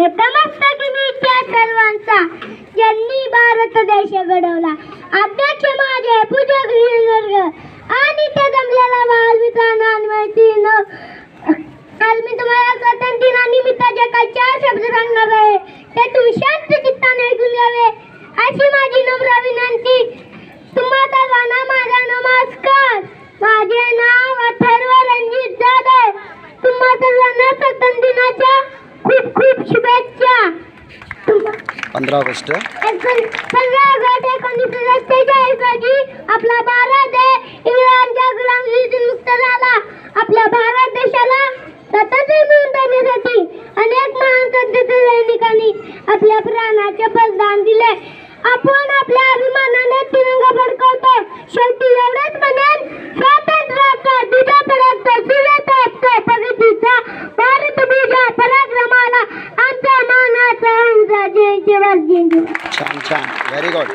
नतमस्तक मी त्या सर्वांचा. ज्यांनी भारत देश घडवला. अध्यक्ष माझे पूजक वर्ग आणि त्या जमलेला बालमित्रांना माहिती आज मी तुम्हाला स्वतंत्र दिनानिमित्ताचे काही चार शब्द सांगणार आहे ते तुम्ही शांत चित्ताने ऐकून घ्यावे. अशी माझी नम्र विनंती. तुम्हा सर्वांना माझा नमस्कार. माझे नाव अथर्व रणजित जाधव. तुम्हा सर्वांना स्वतंत्र दिनाच्या खूप पंधरा ऑगस्ट. आपला भारत मुक्त झाला. आपल्या भारत देशाला स्वतंत्र मिळवून अनेक महान स्वतंत्र सैनिकांनी आपल्या प्राणाचे बलिदान दिले. आपण आपल्या अभिमानाने तिरंगा फडकवतो. शेवटी एवढंच म्हणेन థ్యాంక్ యూ థ్యాంక్ యూ ఛాన్ ఛాన్ వెరీ గుడ్